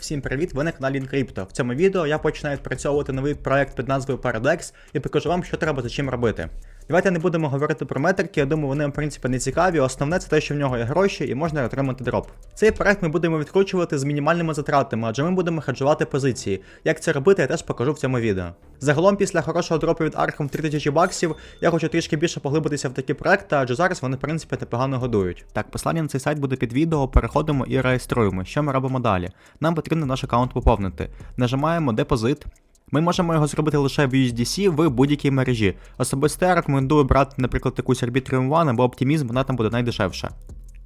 Всім привіт! Ви на каналі інкрипто. В цьому відео я починаю відпрацьовувати новий проект під назвою Paradex і покажу вам, що треба за чим робити. Давайте не будемо говорити про метрики, я думаю, вони в принципі не цікаві. Основне це те, що в нього є гроші і можна отримати дроп. Цей проект ми будемо відкручувати з мінімальними затратами, адже ми будемо хеджувати позиції. Як це робити, я теж покажу в цьому відео. Загалом, після хорошого дропу від Arkham в 3000 баксів, я хочу трішки більше поглибитися в такі проекти, адже зараз вони, в принципі, непогано годують. Так, посилання на цей сайт буде під відео, переходимо і реєструємо. Що ми робимо далі? Нам потрібно наш аккаунт поповнити. Нажимаємо депозит. Ми можемо його зробити лише в USDC в будь-якій мережі. Особисто я рекомендую брати, наприклад, таку Arbitrium One або Optimism, вона там буде найдешевша.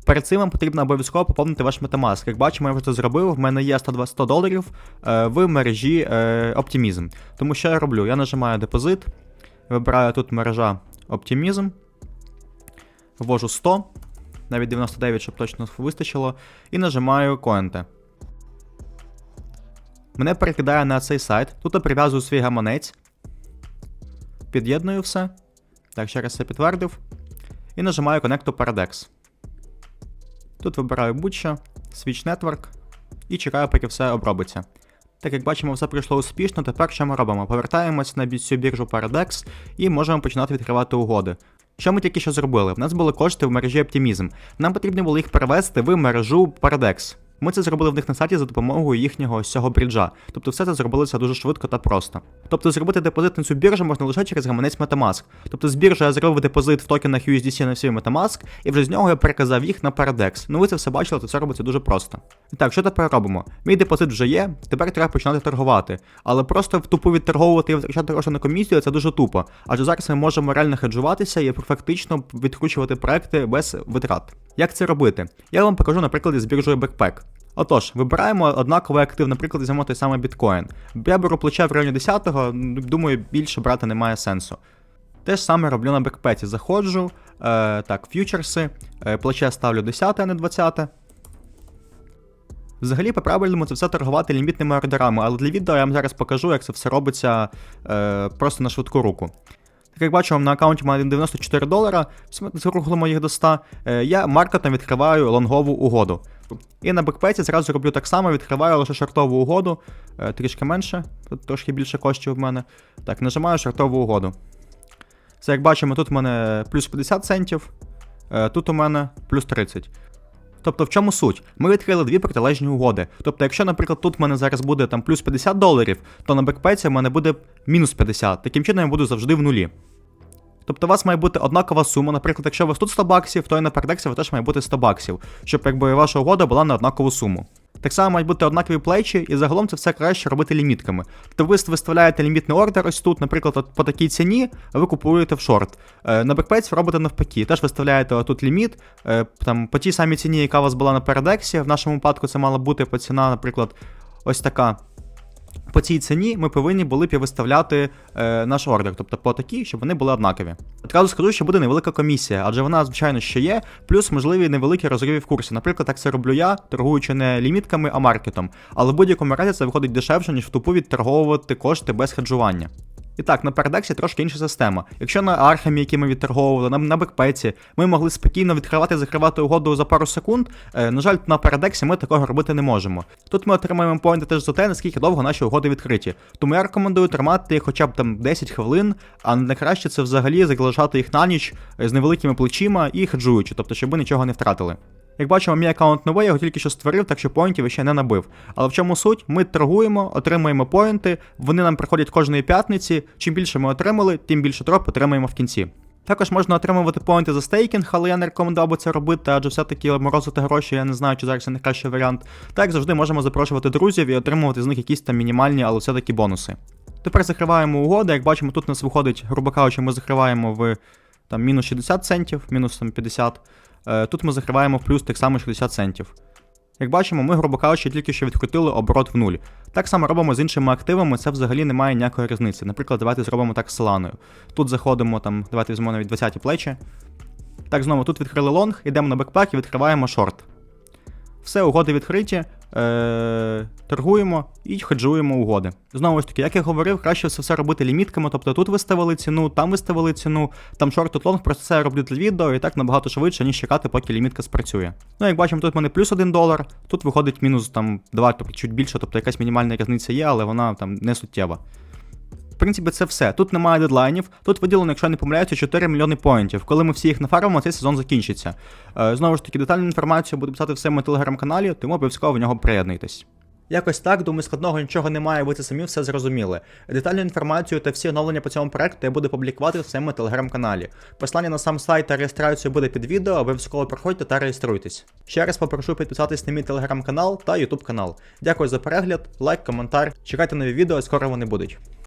Перед цим вам потрібно обов'язково поповнити ваш Metamask. Як бачимо, я вже це зробив. В мене є 120 100 доларів е, в мережі е, Optimism. Тому що я роблю? Я нажимаю депозит, вибираю тут мережа Optimism, ввожу 100, навіть 99, щоб точно вистачило, і нажимаю Коенте. Мене перекидає на цей сайт. Тут я прив'язую свій гаманець. Під'єдную все. Так, ще раз це підтвердив. І нажимаю Connect to Paradex. Тут вибираю будь-що, Switch Network і чекаю, поки все обробиться. Так як бачимо, все пройшло успішно, тепер що ми робимо? Повертаємось на цю біржу Paradex і можемо починати відкривати угоди. Що ми тільки що зробили? В нас були кошти в мережі Optimism. Нам потрібно було їх перевести в мережу Paradex. Ми це зробили в них на сайті за допомогою їхнього ось цього бріджа. Тобто все це зробилося дуже швидко та просто. Тобто зробити депозит на цю біржу можна лише через гаманець Metamask. Тобто з біржі я зробив депозит в токенах USDC на свій Metamask, і вже з нього я переказав їх на Paradex. Ну ви це все бачили, то це робиться дуже просто. Так, що тепер робимо? Мій депозит вже є, тепер треба починати торгувати. Але просто в тупо відторговувати і витрачати гроші на комісію це дуже тупо. Адже зараз ми можемо реально хеджуватися і фактично відкручувати проекти без витрат. Як це робити? Я вам покажу на прикладі з біржою Backpack. Отож, вибираємо однаковий актив, наприклад, візьмемо той самий біткоін. Я беру плече в районі 10-го, ну, думаю, більше брати немає сенсу. Те ж саме роблю на бекпеті. Заходжу, е, так, фьючерси, е, плече ставлю 10, а не 20. Взагалі, по-правильному це все торгувати лімітними ордерами, але для відео я вам зараз покажу, як це все робиться е, просто на швидку руку. Так як бачимо, на аккаунті має 94 долара, закруглимо їх до 100, е, я маркетом відкриваю лонгову угоду. І на бекпеті зразу роблю так само, відкриваю лише шортову угоду, е, трішки менше, тут трошки більше коштів в мене. Так, нажимаю шортову угоду. Це як бачимо, тут в мене плюс 50 центів, е, тут у мене плюс 30. Тобто в чому суть? Ми відкрили дві протилежні угоди. Тобто, якщо, наприклад, тут в мене зараз буде там плюс 50 доларів, то на бекпеці в мене буде мінус 50. Таким чином я буду завжди в нулі. Тобто у вас має бути однакова сума. Наприклад, якщо у вас тут 100 баксів, то і на передексі ви теж має бути 100 баксів, щоб якби ваша угода була на однакову суму. Так само мають бути однакові плечі, і загалом це все краще робити лімітками. Тобто ви виставляєте лімітний ордер ось тут, наприклад, по такій ціні, а ви купуєте в шорт. Е, на бекпеці робите навпаки. Теж виставляєте тут ліміт, е, там по тій самій ціні, яка у вас була на передексі. В нашому випадку це мала бути по ціна, наприклад, ось така. По цій ціні ми повинні були б виставляти е, наш ордер, тобто по такій, щоб вони були однакові. Одразу скажу, що буде невелика комісія, адже вона, звичайно, ще є, плюс можливі невеликі розриви в курсі. Наприклад, так це роблю я, торгуючи не лімітками, а маркетом. Але в будь-якому разі це виходить дешевше, ніж в тупу відторговувати кошти без хеджування. І так, на передексі трошки інша система. Якщо на архамі, які ми відторговували, на, на бекпеці, ми могли спокійно відкривати і закривати угоду за пару секунд. Е, на жаль, на передексі ми такого робити не можемо. Тут ми отримаємо поінти теж за те, наскільки довго наші угоди відкриті. Тому я рекомендую тримати хоча б там 10 хвилин, а найкраще це взагалі залишати їх на ніч е, з невеликими плечима і хеджуючи, тобто щоб ви нічого не втратили. Як бачимо, мій аккаунт новий, я його тільки що створив, так що поінтів ще не набив. Але в чому суть? Ми торгуємо, отримуємо поінти, вони нам приходять кожної п'ятниці. Чим більше ми отримали, тим більше троп отримаємо в кінці. Також можна отримувати поінти за стейкінг, але я не рекомендував би це робити, адже все-таки морозити гроші, я не знаю, чи зараз це найкращий варіант. Так завжди можемо запрошувати друзів і отримувати з них якісь там мінімальні, але все-таки бонуси. Тепер закриваємо угоди. Як бачимо, тут у нас виходить, грубо кажучи, ми закриваємо в там мінус 60 центів, мінус там 50. Е, Тут ми закриваємо в плюс тих самих 60 центів. Як бачимо, ми, грубо кажучи, тільки що відкрутили оборот в нуль. Так само робимо з іншими активами, це взагалі не має ніякої різниці. Наприклад, давайте зробимо так з Соланою. Тут заходимо, там, давайте візьмемо навіть 20 плечі. Так, знову тут відкрили лонг, йдемо на бекпак і відкриваємо шорт. Все, угоди відкриті, е- торгуємо і хеджуємо угоди. Знову ж таки, як я говорив, краще все все робити лімітками, тобто тут виставили ціну, там виставили ціну, там шорт, тут лонг, просто це роблю для відео і так набагато швидше, ніж чекати, поки лімітка спрацює. Ну, як бачимо, тут в мене плюс 1 долар, тут виходить мінус там 2, тобто чуть більше, тобто якась мінімальна різниця є, але вона там не суттєва. Принципі, це все. Тут немає дедлайнів. Тут виділено, якщо я не помиляюся, 4 мільйони поінтів. Коли ми всі їх нафармимо, цей сезон закінчиться. Е, знову ж таки, детальну інформацію буду писати в своєму телеграм-каналі, тому обов'язково в нього приєднуйтесь. Якось так, думаю, складного нічого немає, ви це самі все зрозуміли. Детальну інформацію та всі оновлення по цьому проекту я буду публікувати в своєму телеграм-каналі. Посилання на сам сайт та реєстрацію буде під відео, обов'язково проходьте та реєструйтесь. Ще раз попрошу підписатись на мій телеграм-канал та ютуб канал. Дякую за перегляд, лайк, коментар. Чекайте нові відео, скоро вони будуть.